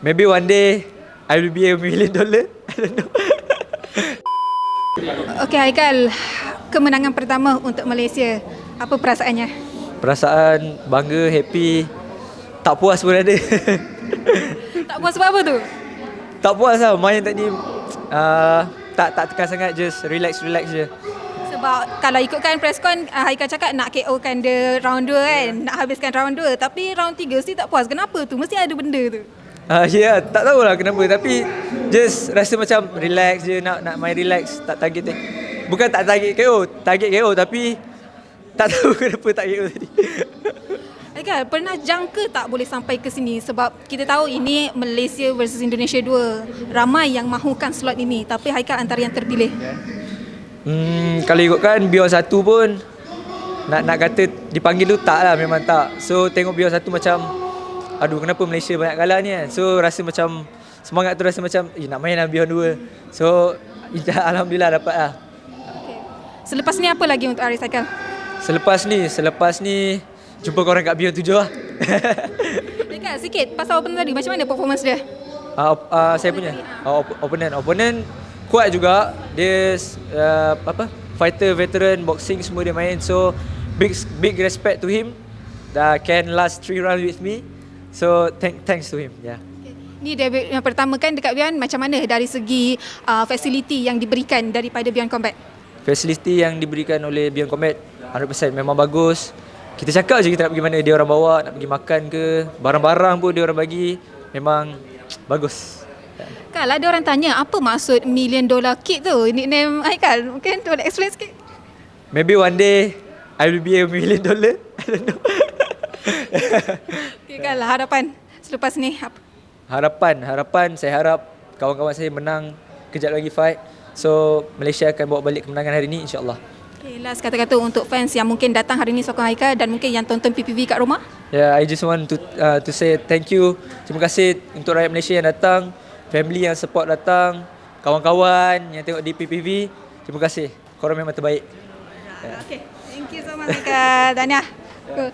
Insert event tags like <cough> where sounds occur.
Maybe one day I will be a million dollar. I don't know. <laughs> Okey Haikal, kemenangan pertama untuk Malaysia. Apa perasaannya? Perasaan bangga, happy. Tak puas pun ada. <laughs> Tak puas sebab apa tu? tak puas lah main tadi. Uh, tak tak tekan sangat just relax relax je. Sebab kalau ikutkan press con, uh, Haikal cakap nak KO kan dia round 2 kan. Nak habiskan round 2. Tapi round 3 mesti tak puas. Kenapa tu? Mesti ada benda tu. Ah uh, ya, yeah, tak tahulah kenapa tapi just rasa macam relax je nak nak main relax, tak target tak. Bukan tak target KO, target KO tapi tak <laughs> tahu kenapa tak KO tadi. Haikal, pernah jangka tak boleh sampai ke sini sebab kita tahu ini Malaysia versus Indonesia 2. Ramai yang mahukan slot ini tapi Haikal antara yang terpilih. Hmm, kalau ikutkan Bion satu pun nak nak kata dipanggil tu tak lah memang tak. So tengok Bion satu macam aduh kenapa Malaysia banyak kalah ni kan. So rasa macam semangat tu rasa macam eh nak main lah Bion 2. So <laughs> alhamdulillah dapat lah. Okay. Selepas ni apa lagi untuk Aris Haikal? Selepas ni, selepas ni jumpa korang kat Bion 7 lah. <laughs> Haikal, sikit pasal open tadi. Macam mana performance dia? uh, uh, saya punya uh, op- opponent opponent kuat juga dia uh, apa fighter veteran boxing semua dia main so big big respect to him that can last three rounds with me so thank thanks to him yeah Ni debut yang pertama kan dekat Beyond macam mana dari segi uh, facility yang diberikan daripada Beyond Combat? facility yang diberikan oleh Beyond Combat 100% memang bagus kita cakap je kita nak pergi mana dia orang bawa nak pergi makan ke barang-barang pun dia orang bagi memang bagus Kal, ada orang tanya apa maksud million dollar kid tu? Nickname Haikal. Mungkin tu boleh explain sikit. maybe one day I will be a million dollar <laughs> I don't know Okay, Kal, harapan selepas ni apa? harapan harapan saya harap kawan-kawan saya menang kejap lagi fight so Malaysia akan bawa balik kemenangan hari ini insyaallah Okay, last kata-kata untuk fans yang mungkin datang hari ni sokong Haikal dan mungkin yang tonton PPV kat rumah. yeah i just want to uh, to say thank you terima kasih untuk rakyat Malaysia yang datang family yang support datang kawan-kawan yang tengok di PPV terima kasih korang memang terbaik Okay, thank you so much Haikal. Tahniah. く。